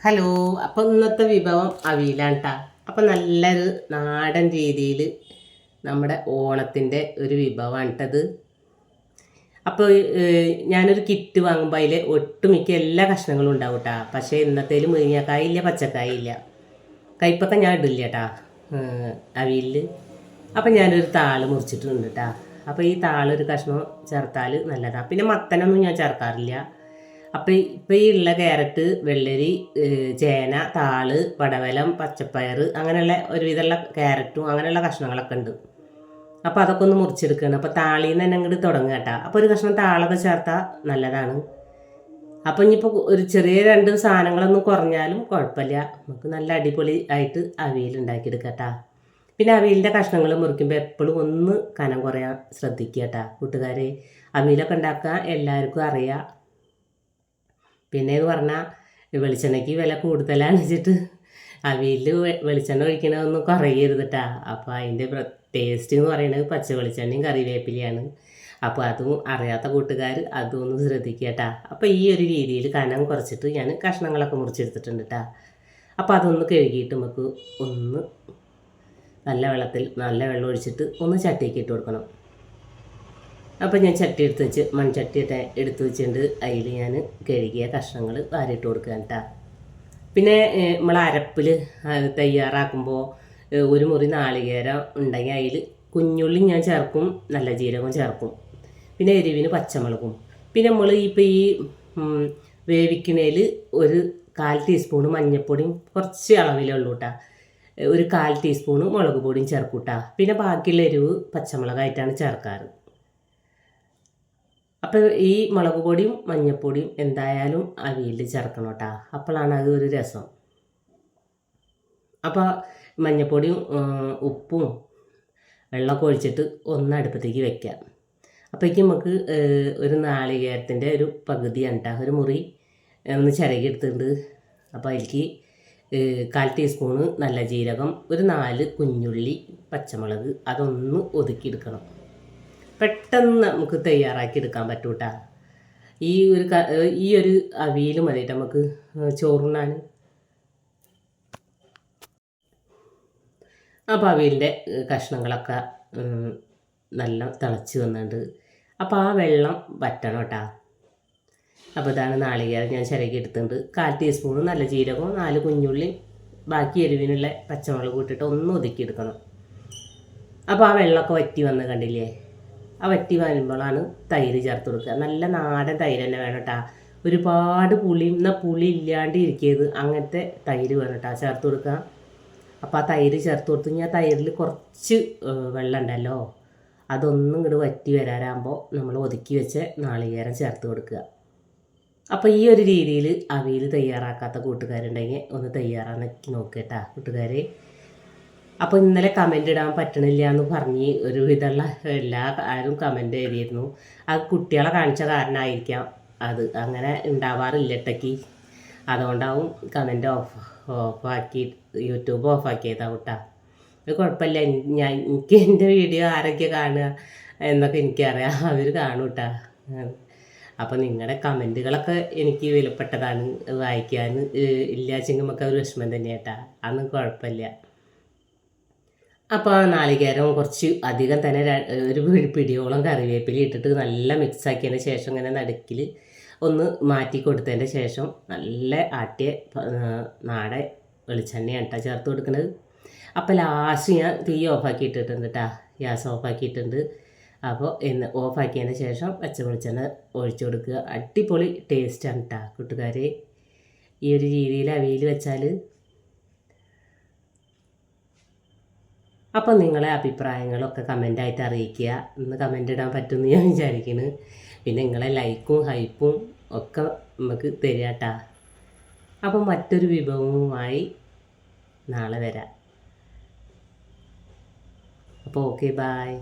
Hello അപ്പം ഇന്നത്തെ വിഭവം അവിയലാണ് കേട്ടോ അപ്പം നല്ലൊരു നാടൻ രീതിയിൽ നമ്മുടെ ഓണത്തിന്റെ ഒരു വിഭവമാണ് കേട്ടത് അപ്പോൾ ഞാനൊരു കിറ്റ് വാങ്ങുമ്പോൾ അതിൽ ഒട്ടുമിക്ക എല്ലാ കഷ്ണങ്ങളും ഉണ്ടാവും കേട്ടോ പക്ഷേ ഇന്നത്തേൽ മുരിങ്ങക്കായ ഇല്ല പച്ചക്കായ ഇല്ല. കയ്പൊക്കെ ഞാൻ ഇടില്ല കേട്ടാ അവിയലിൽ അപ്പം ഞാനൊരു താൾ മുറിച്ചിട്ടുണ്ട് കേട്ടോ അപ്പോൾ ഈ താളൊരു കഷ്ണം ചേർത്താൽ നല്ലതാണ് പിന്നെ മത്തനൊന്നും ഞാൻ ചേർക്കാറില്ല. അപ്പോൾ ഇപ്പം ഈ ഉള്ള ക്യാരറ്റ് വെള്ളരി ചേന താൾ പടവലം പച്ചപ്പയർ അങ്ങനെയുള്ള ഒരുവിധമുള്ള ക്യാരറ്റും അങ്ങനെയുള്ള കഷ്ണങ്ങളൊക്കെ ഉണ്ട്. അപ്പോൾ അതൊക്കെ ഒന്ന് മുറിച്ചെടുക്കുകയാണ് അപ്പോൾ താളിന്ന് തന്നെ അങ്ങോട്ട് തുടങ്ങുക കേട്ടോ. അപ്പോൾ ഒരു കഷ്ണം താളൊക്കെ ചേർത്താൽ നല്ലതാണ്. അപ്പോൾ ഇനിയിപ്പോൾ ഒരു ചെറിയ രണ്ട് സാധനങ്ങളൊന്നും കുറഞ്ഞാലും കുഴപ്പമില്ല. നമുക്ക് നല്ല അടിപൊളി ആയിട്ട് അവിയൽ ഉണ്ടാക്കിയെടുക്കാം കേട്ടോ. പിന്നെ അവിയലിന്റെ കഷ്ണങ്ങൾ മുറിക്കുമ്പോൾ എപ്പോഴും ഒന്ന് കനം കുറയാൻ ശ്രദ്ധിക്കുക കേട്ടോ കൂട്ടുകാരെ. അവിയലൊക്കെ ഉണ്ടാക്കാൻ എല്ലാവർക്കും അറിയാം. പിന്നെ എന്ന് പറഞ്ഞാൽ വെളിച്ചെണ്ണയ്ക്ക് വില കൂടുതലാണ് വെച്ചിട്ട് അവിയലിൽ വെളിച്ചെണ്ണ ഒഴിക്കണതൊന്നും കുറയരുത് കേട്ടാ അപ്പോൾ അതിന്റെ ടേസ്റ്റ് എന്ന് പറയുന്നത് പച്ച വെളിച്ചെണ്ണയും കറിവേപ്പിലയാണ്. അപ്പോൾ അതും അറിയാത്ത കൂട്ടുകാർ അതൊന്നും ശ്രദ്ധിക്കുക കേട്ടാ അപ്പോൾ ഈ ഒരു രീതിയിൽ കനം കുറച്ചിട്ട് ഞാൻ കഷ്ണങ്ങളൊക്കെ മുറിച്ചെടുത്തിട്ടുണ്ട് കേട്ടാ അപ്പോൾ അതൊന്ന് കഴുകിയിട്ട് നമുക്ക് ഒന്ന് നല്ല വെള്ളത്തിൽ നല്ല വെള്ളം ഒഴിച്ചിട്ട് ഒന്ന് ചട്ടിക്ക് ഇട്ട് കൊടുക്കണം. അപ്പോൾ ഞാൻ ചട്ടി എടുത്ത് വെച്ച് മൺചട്ടി എടുത്ത് വെച്ചിട്ടുണ്ട്. അതിൽ ഞാൻ കഴുകിയ കഷ്ണങ്ങൾ വാരിയിട്ട് കൊടുക്കുക കേട്ടോ. പിന്നെ നമ്മൾ അരപ്പിൽ തയ്യാറാക്കുമ്പോൾ ഒരു മുറി നാളികേരം ഉണ്ടെങ്കിൽ അതിൽ കുഞ്ഞുള്ളി ഞാൻ ചേർക്കും നല്ല ജീരകം ചേർക്കും. പിന്നെ എരിവിന് പച്ചമുളകും. പിന്നെ നമ്മൾ ഇപ്പോൾ ഈ വേവിക്കണേൽ ഒരു കാൽ ടീസ്പൂണ് മഞ്ഞൾപ്പൊടിയും കുറച്ച് അളവിലേ ഉള്ളൂ കേട്ടോ. ഒരു കാൽ ടീസ്പൂണ് മുളക് പൊടിയും ചേർക്കൂട്ടാ കേട്ടോ. പിന്നെ ബാക്കിയുള്ള എരിവ് പച്ചമുളകായിട്ടാണ് ചേർക്കാറ്. അപ്പോൾ ഈ മുളക് പൊടിയും മഞ്ഞൾപ്പൊടിയും എന്തായാലും അവിയലിൽ ചേർക്കണം കേട്ടോ. അപ്പോഴാണ് അത് ഒരു രസം. അപ്പോൾ മഞ്ഞൾപ്പൊടിയും ഉപ്പും വെള്ളമൊക്കെ ഒഴിച്ചിട്ട് ഒന്ന് അടുപ്പത്തേക്ക് വെക്കാം. അപ്പോഴേക്കും നമുക്ക് ഒരു നാളികേരത്തിന്റെ ഒരു പകുതിയാണ് കേട്ടോ. ഒരു മുറി ഒന്ന് ചിരകി എടുത്തിട്ടുണ്ട്. അപ്പോൾ അതിലേക്ക് കാൽ ടീസ്പൂണ് നല്ല ജീരകം ഒരു നാല് കുഞ്ഞുള്ളി പച്ചമുളക് അതൊന്ന് ഒതുക്കിയെടുക്കണം പെട്ടെന്ന് നമുക്ക് തയ്യാറാക്കി എടുക്കാൻ പറ്റൂട്ട. ഈ ഒരു ഈ ഒരു അവിയൽ മതിയിട്ട് ട്ടോ നമുക്ക് ചോറുണ്ണാൻ. അപ്പോൾ അവിയലിന്റെ കഷ്ണങ്ങളൊക്കെ നല്ല തിളച്ച് വന്നിട്ടുണ്ട്. അപ്പോൾ ആ വെള്ളം വറ്റണം കേട്ടോ. അപ്പോൾ ഇതാണ് നാളികേരം ഞാൻ ചിരകി എടുത്തിട്ടുണ്ട്. കാൽ ടീസ്പൂൺ നല്ല ജീരകവും നാല് കുഞ്ഞുള്ളി ബാക്കി എരിവിനുള്ള പച്ചമുളക് ഇട്ടിട്ട് ഒന്ന് ഒതുക്കിയെടുക്കണം അപ്പോൾ ആ വെള്ളമൊക്കെ വറ്റി വന്ന് കണ്ടില്ലേ? ആ വറ്റി വരുമ്പോഴാണ് തൈര് ചേർത്ത് കൊടുക്കുക. നല്ല നാടൻ തൈര് തന്നെ വേണം കേട്ടോ ഒരുപാട് പുളി എന്നാൽ പുളി ഇല്ലാണ്ട് ഇരിക്കരുത്. അങ്ങനത്തെ തൈര് വേണം കേട്ടോ ചേർത്ത് കൊടുക്കുക അപ്പോൾ ആ തൈര് ചേർത്ത് കൊടുത്ത് ഞാൻ തൈരിൽ കുറച്ച് വെള്ളം ഉണ്ടല്ലോ. അതൊന്നും ഇങ്ങോട്ട് വറ്റി വരാറാകുമ്പോൾ നമ്മൾ ഒതുക്കി വെച്ച് നാളികേരം ചേർത്ത് കൊടുക്കുക. അപ്പോൾ ഈ ഒരു രീതിയിൽ അവിയൽ തയ്യാറാക്കാത്ത കൂട്ടുകാരുണ്ടെങ്കിൽ ഒന്ന് തയ്യാറാക്കി നോക്കട്ടാ കൂട്ടുകാരെ. അപ്പോൾ ഇന്നലെ കമന്റ് ഇടാൻ പറ്റണില്ല എന്ന് പറഞ്ഞ് ഒരു വിധമുള്ള എല്ലാ ആരും കമന്റ് എഴുതിയിരുന്നു. അത് കുട്ടികളെ കാണിച്ച കാരണമായിരിക്കാം അത്. അങ്ങനെ ഉണ്ടാവാറില്ല ഇട്ടക്ക്. അതുകൊണ്ടാവും കമന്റ് ഓഫ് ഓഫാക്കി യൂട്യൂബ് ഓഫാക്കിയതാ കൂട്ടാ. അത് കുഴപ്പമില്ല. ഞാൻ എനിക്ക് എന്റെ വീഡിയോ ആരൊക്കെ കാണുക എന്നൊക്കെ എനിക്കറിയാം. അവർ കാണും കേട്ടാ. അപ്പോൾ നിങ്ങളുടെ കമന്റുകളൊക്കെ എനിക്ക് വിലപ്പെട്ടതാണ്. വായിക്കാൻ ഇല്ലാച്ചെങ്കിൽ നമുക്ക് ഒരു വിഷമം തന്നെ കേട്ടാ. അതൊന്നും കുഴപ്പമില്ല. അപ്പോൾ ആ നാളികേരം കുറച്ച് അധികം തന്നെ ഒരു പിടി- പിടിയോളം കറിവേപ്പില ഇട്ടിട്ട് നല്ല മിക്സ് ആക്കിയതിന് ശേഷം ഇങ്ങനെ നടുക്കിൽ ഒന്ന് മാറ്റി കൊടുത്തതിന്റെ ശേഷം നല്ല ആട്ടിയ നാടൻ വെളിച്ചെണ്ണയാണ് കേട്ടോ ചേർത്ത് കൊടുക്കുന്നത് അപ്പോൾ ലാസ്റ്റ് ഞാൻ തീ ഓഫാക്കി ഇട്ടിട്ടുണ്ട് കേട്ടോ ഗ്യാസ് ഓഫാക്കിയിട്ടുണ്ട് അപ്പോൾ എന്ന് ഓഫാക്കിയതിന് ശേഷം പച്ച വെളിച്ചെണ്ണ ഒഴിച്ചു കൊടുക്കുക. അടിപൊളി ടേസ്റ്റാണ് കേട്ടോ കൂട്ടുകാരെ. ഈ ഒരു രീതിയിൽ അവയിൽ വെച്ചാൽ അപ്പോൾ നിങ്ങളെ അഭിപ്രായങ്ങളൊക്കെ കമന്റായിട്ട് അറിയിക്കുക. ഇന്ന് കമന്റ് ഇടാൻ പറ്റുമെന്ന് ഞാൻ വിചാരിക്കുന്നു പിന്നെ നിങ്ങളെ ലൈക്കും ഹൈപ്പും ഒക്കെ നമുക്ക് തരാട്ടാ അപ്പം മറ്റൊരു വിഭവവുമായി നാളെ വരാം. അപ്പോൾ ഓക്കെ ബായ്